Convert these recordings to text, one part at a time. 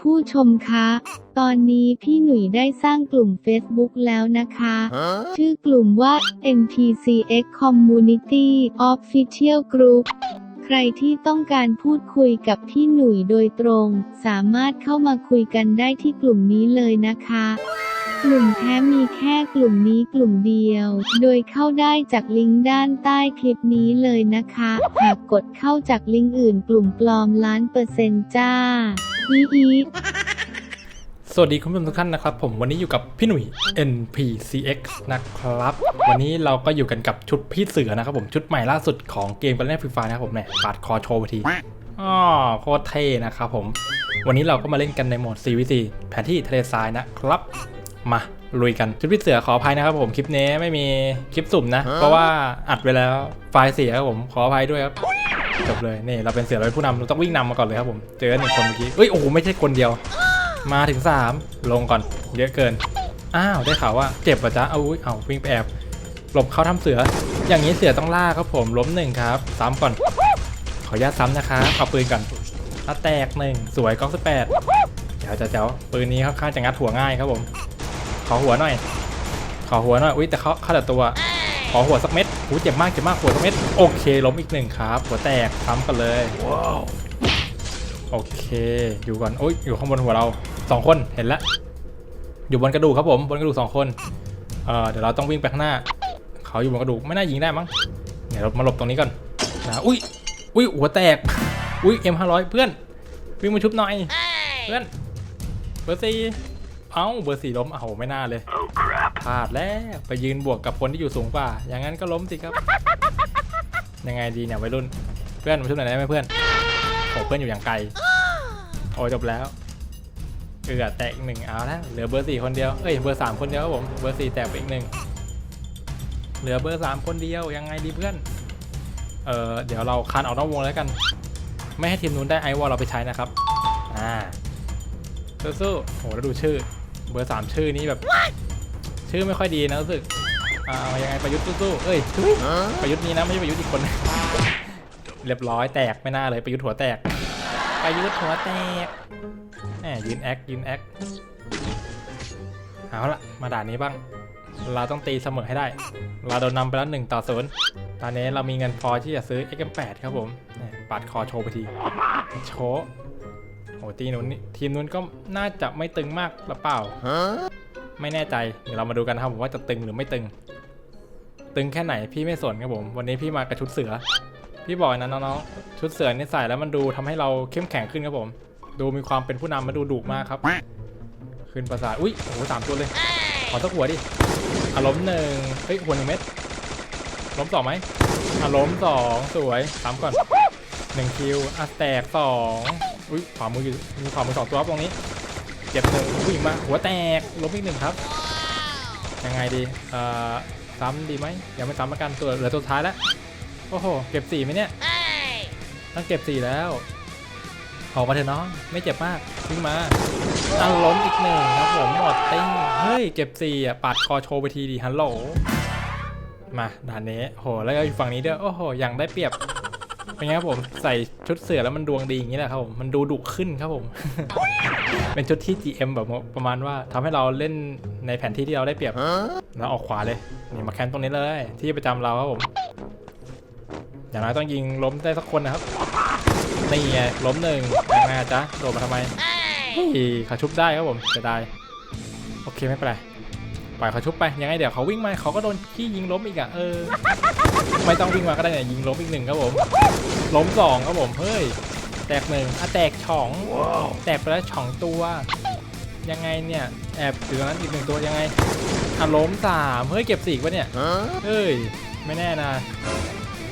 คุณผู้ชมคะ ตอนนี้พี่หนุ่ยได้สร้างกลุ่ม Facebook แล้วนะคะ ชื่อกลุ่มว่า NPCX Community Official Group ใครที่ต้องการพูดคุยกับพี่หนุ่ยโดยตรง สามารถเข้ามาคุยกันได้ที่กลุ่มนี้เลยนะคะกลุ่มแท้มีแค่กลุ่มนี้กลุ่มเดียว โดยเข้าได้จากลิงก์ด้านใต้คลิปนี้เลยนะคะ หากกดเข้าจากลิงก์อื่นกลุ่มปลอมล้านเปอร์เซ็นต์จ้า อีอีสวัสดีคุณผู้ชมทุกท่านนะครับ ผมวันนี้อยู่กับพี่หนุ่ย NPCX นะครับ วันนี้เราก็อยู่กันกับชุดพี่เสือนะครับผมชุดใหม่ล่าสุดของเกมกันเล่นฟรีไฟนะครับผมเนี่ยปาดคอโชว์ไปทีอ๋อโคตรเท่นะครับผมวันนี้เราก็มาเล่นกันในโหมด CVC แผนที่ทะเลทรายนะครับ มาลุยกันชุดพี่เสือขออภัยนะครับผมคลิปนี้ไม่มีคลิปสุ่มนะ เพราะว่าอัดไปแล้วไฟล์เสียครับผมขออภัยด้วยครับ จบเลยนี่เราเป็นเสือเราเป็นผู้นำเราต้องวิ่งนำมาก่อนเลยครับผมเจอหนึ่งคนเมื่อกี้เอ้ยโอ้โหไม่ใช่คนเดียว มาถึง 3 ลงก่อน เยอะเกินอ้าวได้ข่าวว่าเจ็บป่ะจ๊ะเอาอุ๊ยเอาวิ่งไปแอบหลบเข้าทำเสือ อย่างนี้เสือต้องล่าครับผมล้มหนึ่งครับซ้ำก่อน ขออนุญาตซ้ำนะครับเอาปืนก่อนถ้าแตกหนึ่งสวยกล้องสิบแปดเดี๋ยวจะเจ้าปืนนี้ค่อนข้างจะงัดหัวง่ายครับผม ขอหัวหน่อย ขอหัวหน่อยอุ้ยแต่เขาเข้าแต่ตัว ขอหัวสักเม็ดอู้เจ็บมากเจ็บมากหัวสักเม็ดโอเคล้มอีกหนึ่งครับ หัวแตกซ้ำกันเลยโอเค อยู่ก่อนโอ้ยอยู่ข้างบนหัวเราสองคนเห็นแล้วอยู่บนกระดูกครับผมบนกระดูกสองคนเอ่อเดี๋ยวเราต้องวิ่งไปข้างหน้า เขาอยู่บนกระดูกไม่น่ายิงได้มั้งเดี๋ยวเรามาหลบตรงนี้ก่อนนะอุ้ยอุ้ยหัวแตกอุ้ย M500 เพื่อนวิ่งมาชุบหน่อยเพื่อนเบอร์สี่เอ้าเบอร์สี่ล้มอ้าวไม่น่าเลยพลาดแล้วไปยืนบวกกับคนที่อยู่สูงกว่า อย่างนั้นก็ล้มสิครับ ยังไงดีเนี่ยวัยรุ่น เพื่อนมาชุบหน่อยได้ไหมเพื่อนโอ้เพื่อนอยู่อย่างไกล โอ้จบแล้ว เอือแตกอีกหนึ่งเอาแล้วเหลือเบอร์สี่คนเดียว เอ้ยเบอร์สามคนเดียวครับผม เบอร์สี่แตกไปอีกหนึ่ง เหลือเบอร์สามคนเดียวยังไงดีเพื่อน เออเดี๋ยวเราคันออกนอกวงแล้วกัน ไม่ให้ทีมนู้นได้ไอวอลเราไปใช้นะครับ อ่าสู้ๆโหแล้วดูชื่อ เบอร์สามชื่อนี้แบบ ชื่อไม่ค่อยดีนะรู้สึกอ่าเอายังไงประยุทธ์สู้ๆเอ้ยทุยประยุทธ์นี้นะไม่ใช่ประยุทธ์อีกคนเรียบร้อยแตกไม่น่าเลยประยุทธ์หัวแตกประยุทธ์หัวแตกแหมยืนแอคยืนแอคเอาละมาด่านนี้บ้าง เราต้องตีเสมอให้ได้ เราโดนนำไปแล้วหนึ่งต่อศูนย์ตอนนี้เรามีเงินพอที่จะซื้อ XM8 ครับผมนี่ปาดคอโชว์ไปที โชว์โอ้ทีนู้นนี่ทีมนู้นก็น่าจะไม่ตึงมากหรือเปล่า ไม่แน่ใจเดี๋ยวเรามาดูกันนะครับผมว่าจะตึงหรือไม่ตึง ตึงแค่ไหนพี่ไม่สนครับผม วันนี้พี่มากับชุดเสือ พี่บอกนะน้องๆชุดเสือนี่ใส่แล้วมันดูทำให้เราเข้มแข็งขึ้นครับผม ดูมีความเป็นผู้นำมาดูดุมากครับ ขึ้นประสาทอุ้ยโอ้โหสามตัวเลยขอสักหัวดิอารมณ์หนึ่งเฮ้ยหัวหนึ่งเม็ดล้มสองไหมอารมณ์สองสวยสามก่อนหนึ่งคิวอะแตกสองอุ้ยขวามืออยู่มีขวามือสองตัวครับตรงนี้ เจ็บหนึ่งผู้หญิงมาหัวแตกล้มอีกหนึ่งครับ ยังไงดีเอ่อซ้ำดีไหมยังไม่ซ้ำละกันตัวเหลือตัวท้ายแล้วโอ้โหเก็บสี่ไหมเนี่ยต้องเก็บสี่แล้วออกมาเถอะน้องไม่เจ็บมากวิ่งมาอันล้มอีกหนึ่งครับผมหมดติ้งเฮ้ยเก็บสี่อะปัดคอโชว์ไปทีดีฮัลโหลมาด่านนี้โหแล้วก็อยู่ฝั่งนี้ด้วยโอ้โหอย่างได้เปรียบเป็นไงครับผมใส่ชุดเสือแล้วมันดวงดีอย่างนี้แหละครับผมมันดูดุขึ้นครับผม เป็นชุดที่ GM แบบประมาณว่าทำให้เราเล่นในแผนที่ที่เราได้เปรียบแล้วออกขวาเลยนี่มาแคมป์ตรงนี้เลย ที่ประจำเราครับผมอย่างน้อยต้องยิงล้มได้สักคนนะครับนี่ไงล้มหนึ่งยังไงจ๊ะโดดมาทำไมเฮ้ยเขาชุบได้ครับผมจะได้โอเคไม่เป็นไรปล่อยเขาชุบไปยังไงเดี๋ยวเขาวิ่งมาเขาก็โดนขี้ยิงล้มอีกอะเออไม่ต้องวิ่งมาก็ได้เนี่ยยิงล้มอีกหนึ่งครับผมล้มสองครับผมเฮ้ย แตกหนึ่งอะแตกช่องแตกไปแล้วช่องตัว ยังไงเนี่ย แอบอยู่ตรงนั้นอีกหนึ่งตัวยังไงอะล้มสามเฮ้ยเก็บสี่อีกวะเนี่ยเฮ้ยไม่แน่นะ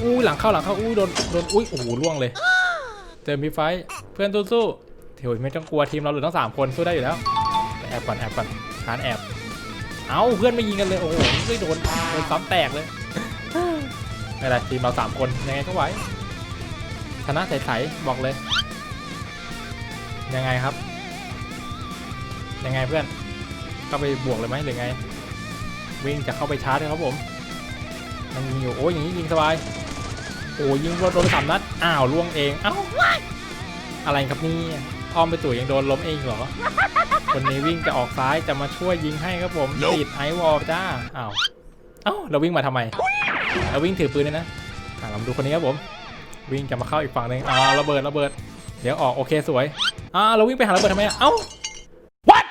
อู้หลังเข้าหลังเข้าอู้โดนโดนอุ้ยโอ้โหล่วงเลยเจอมีไฟท์เพื่อนสู้ๆเถียวไม่ต้องกลัวทีมเราเหลือทั้งสามคนสู้ได้อยู่แล้วแอบก่อนแอบก่อนทานแอบเอาเพื่อนไม่ยิงกันเลยโอ้โหไม่โดนโดนซ้ำแตกเลยไม่เป็นไรทีมเราสามคนยังไงก็ไหว ชนะใสๆบอกเลย ยังไงครับ ยังไงเพื่อนเข้าไปบวกเลยไหมหรือไง วิ่งจะเข้าไปชาร์จเลยครับผมมันยิงอยู่โอ้ยอย่างนี้ยิงสบายโอ้ยยิงโดนสามนัดอ้าวล่วงเองเอ้าอะไรครับนี่อ้อมไปตู่ยังโดนล้มเองเหรอคนนี้วิ่งจะออกซ้ายจะมาช่วยยิงให้ครับผมติดไอวอลจ้าอ้าวเอ้าเราวิ่งมาทำไมเราวิ่งถือปืนเลยนะอะเรามาดูคนนี้ครับผม วิ่งจะมาเข้าอีกฝั่งหนึ่งอ่าระเบิดระเบิด เดี๋ยวออกโอเคสวยอ่าเราวิ่งไปหาระเบิดทำไมอะเอ้า what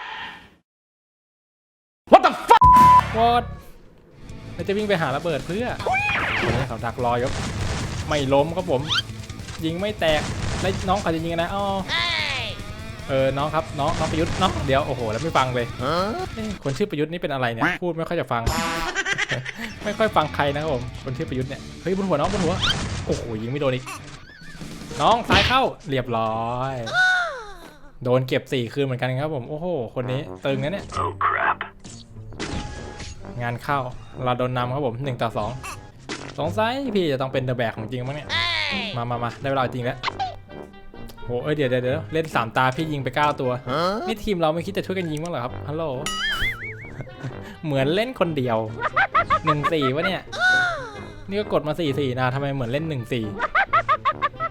what the fuck what เราจะวิ่งไปหาระเบิดเพื่อคนนี้เขาดักรออยบไม่ล้มครับผม ยิงไม่แตกแล้วน้องเขาจะยิงกันนะอ๋อเออ น้องครับ น้อง น้องประยุทธ์น้องเดี๋ยว โอ้โห แล้วไม่ฟังเลยเอ๊ะคนชื่อประยุทธ์นี่เป็นอะไรเนี่ย พูดไม่ค่อยจะฟัง ไม่ค่อยฟังใครนะครับผมคนชื่อประยุทธ์เนี่ยเฮ้ยบนหัวน้องบนหัวโอ้โหยิงไม่โดนอีกน้องซ้ายเข้าเรียบร้อย โดนเก็บสี่คืนเหมือนกันครับผมโอ้โหคนนี้ตึงนะเนี่ยงานเข้าเราโดนนำครับผมหนึ่งต่อสองสงสัยพี่จะต้องเป็นเดอะแบกของจริงมั้งเนี่ยมามามาได้เวลาจริงแล้วโหเอ้ยเดี๋ยวเดี๋ยวเดี๋ยวเล่นสามตาพี่ยิงไปเก้าตัว นี่ทีมเราไม่คิดจะช่วยกันยิงบ้างเหรอครับฮัลโหลเหมือนเล่นคนเดียว หนึ่งสี่วะเนี่ย นี่ก็กดมาสี่สี่นะทำไมเหมือนเล่นหนึ่งสี่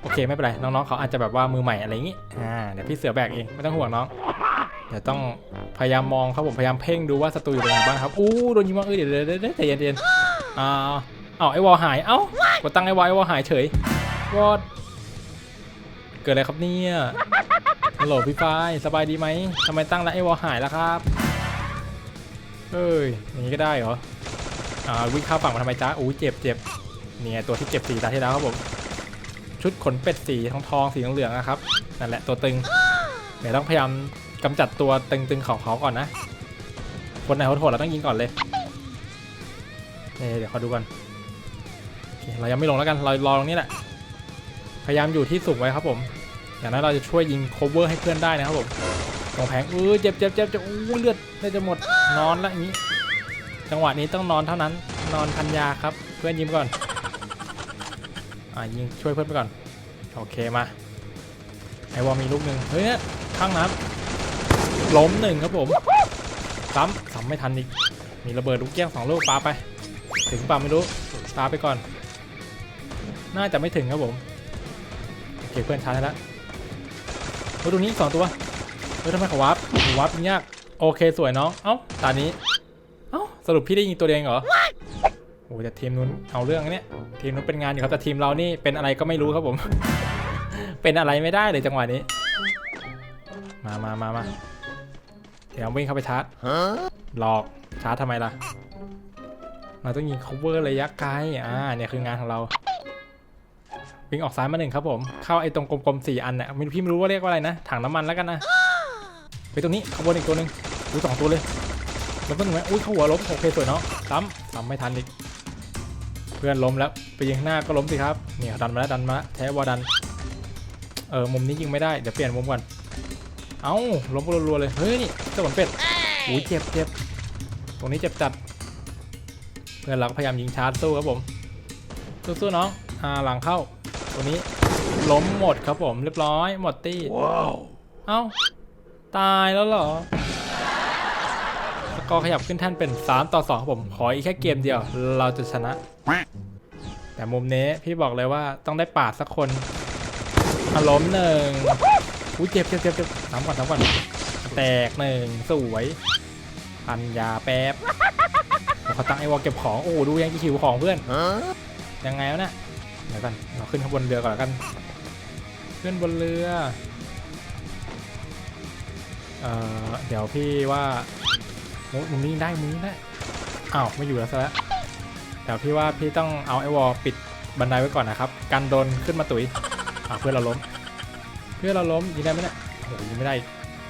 โอเคไม่เป็นไรน้องๆเขาอาจจะแบบว่ามือใหม่อะไรอย่างงี้อ่าเดี๋ยวพี่เสือแบกเองไม่ต้องห่วงน้องเดี๋ยวต้องพยายามมองครับผมพยายามเพ่งดูว่าศัตรูอยู่ตรงไหนบ้างครับอู้โดนยิงมาเออเดี๋ยวเดี๋ยวเดี๋ยวเดี๋ยวใจเย็นใจเย็นอ่าเอาไอ้วอลหายเอ้ากดตั้งไอ้วอลไอ้วอลหายเฉยวอดเกิดอะไรครับเนี่ยฮัลโหลพี่ฝ้ายสบายดีไหมทำไมตั้งแล้วไอ้วอลหายแล้วครับเอ้ยอย่างนี้ก็ได้เหรอ อ่าวิ่งเข้าฝั่งมาทำไมจ๊ะอู้เจ็บเจ็บเนี่ยตัวที่เจ็บสีตาที่แล้วครับผมชุดขนเป็ดสีทองทองสีเหลืองๆนะครับนั่นแหละตัวตึงเดี๋ยวต้องพยายามกำจัดตัวตึงๆของเขาก่อนนะ คนไหนโหดๆเราต้องยิงก่อนเลยเเดี๋ยวขอดูก่อนเเรายังไม่ลงแล้วกันเรารอตรงนี้แหละพยายามอยู่ที่สูงไว้ครับผมอย่างนั้นเราจะช่วยยิง cover ให้เพื่อนได้นะครับผมตรงแผงเออเจ็บเจ็บเจ็บเจ็บอู้เลือดน่าจะหมดนอนละอย่างนี้ จังหวะนี้ต้องนอนเท่านั้น นอนพันยาครับ เพื่อนยิงไปก่อน อ่ายิงช่วยเพื่อนไปก่อน โอเคมา ไอวอมีลูกหนึ่งเฮ้ยข้างน้ำล้มหนึ่งครับผมซ้ำซ้ำไม่ทันอีก มีระเบิดลูกแก้วสองลูกปาไป ถึงปาไม่รู้ปาไปก่อน น่าจะไม่ถึงครับผมโอเคเพื่อนชาร์จแล้วเฮ้ยตรงนี้สองตัวเฮ้ยทำไมเขาวับวับยิงยาก โอเคสวยน้อง เอ้าตานี้ สรุปพี่ได้ยิงตัวเดียวเองเหรอโอ้แต่ทีมนู้นเอาเรื่องนะเนี่ยทีมนู้นเป็นงานอยู่ครับแต่ทีมเรานี่เป็นอะไรก็ไม่รู้ครับผม เป็นอะไรไม่ได้เลยจังหวะนี้ มามามามาเดี๋ยววิ่งเข้าไปชาร์จหลอกชาร์จทำไมล่ะเราต้องยิง cover ระยะไกลอ่าเนี่ยคืองานของเราวิ่งออกซ้ายมาหนึ่งครับผม เข้าไอ้ตรงกลมๆสี่อันเนี่ยไม่พี่ไม่รู้ว่าเรียกว่าอะไรนะ ถังน้ำมันแล้วกันนะไปตรงนี้ขบวนอีกตัวหนึ่งอุ้ยสองตัวเลย แล้วก็หนึ่งไหมอุ้ยเข้าหัวล้มโอเคสวยเนาะซ้ำซ้ำไม่ทันอีกเพื่อนล้มแล้วไปยิงข้างหน้าก็ล้มสิครับเนี่ยดันมาแล้วดันมาแล้วแท้ว่าดันเออมุมนี้ยิงไม่ได้เดี๋ยวเปลี่ยนมุมก่อนเอ้าล้มรัวๆเลยเฮ้ยนี่เจ้าขนเป็ดอุ้ยเจ็บเจ็บตรงนี้เจ็บจัดเพื่อนเราก็พยายามยิงชาร์จสู้ครับผมสู้ๆน้องอ่าหลังเข้าตรงนี้ล้มหมดครับผมเรียบร้อยหมดตี้เอ้าตายแล้วเหรอส กอร์ขยับขึ้นท่านเป็น 3 ต่อ2ครับผมขออีกแค่เกมเดียว เราจะชนะ แต่มุมนี้พี่บอกเลยว่าต้องได้ปาดสักคนอารมณ์หนึ่งอุ้ยเจ็บเจ็บเจ็บเจ็บสามก่อนสามก่อนแตกหนึ่งสวยพันยาแป๊บเขาตั้งไอวอลเก็บของ โอ้ดูยังจะหิวของเพื่อนยังไงวะเนี่ยเดี๋ยวกันเราขึ้นข้างบนเรือก่อนแล้วกันขึ้นบนเรือเอ่อเดี๋ยวพี่ว่า มุมนี้ได้มุมนี้ได้อ้าวไม่อยู่แล้วซะแล้วเดี๋ยวพี่ว่าพี่ต้องเอาไอ้วอลปิดบันไดไว้ก่อนนะครับกันโดนขึ้นมาตุ๋ยอ่าเพื่อนเราล้ม เพื่อนเราล้มยิงได้ไหมเนี่ยโอ้โหยิงไม่ได้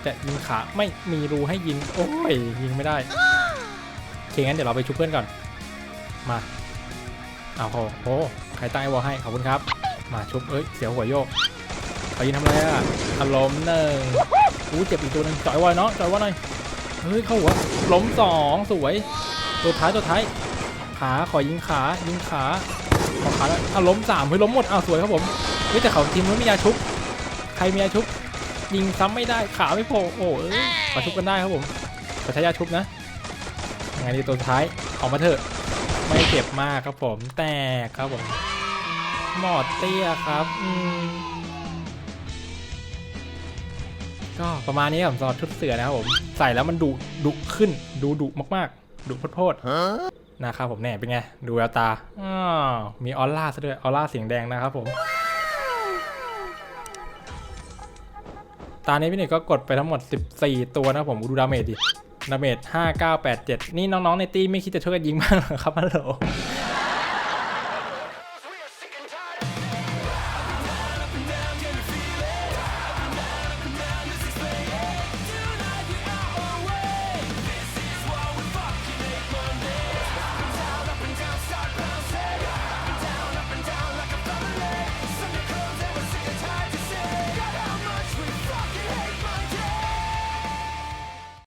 จะยิงขาไม่มีรูให้ยิงโอ้ยยิงไม่ได้โอเคงั้นเดี๋ยวเราไปชุบเพื่อนก่อน มาเอาโหโอ้ใครตั้งไอ้วอลให้ขอบคุณครับ มาชุบเอ้ยเสียวหัวโยกเขายิงทำอะไรอะอารมณ์หนึ่งอู้เจ็บอีกตัวหนึ่งจ่อยวอยเนาะจ่อยวอยหน่อย เฮ้ยเข้าหัวล้มสองสวย ตัวท้ายตัวท้าย ขาขอยิงขายิงขาขอขาแล้วเอาล้มสามเฮ้ยล้มหมดอ้าวสวยครับผมเฮ้ยแต่เขาทีมนู้นมียาชุบใครมียาชุบยิงซ้ำไม่ได้ขาไม่โผล่โอ้เอ้ยขอชุบกันได้ครับผมขอใช้ยาชุบนะยังไงดีตัวท้ายออกมาเถอะไม่เจ็บมากครับผมแตกครับผมหมอดเตี้ยครับ อืม ก็ประมาณนี้ครับสำหรับชุดเสือนะครับผมใส่แล้วมันดุดุขึ้นดูดุมากๆดุโพดๆนะครับผมเนี่ยเป็นไงดูแววตาอ้ามีออร่าซะด้วยออร่าเสียงแดงนะครับผมตอนนี้พี่หนึ่งก็กดไปทั้งหมด 14 ตัวนะผมดูดาเมจดิดาเมจ5987 นี่น้องๆในตีไม่คิดจะช่วยกันยิงบ้างเหรอครับฮัลโหล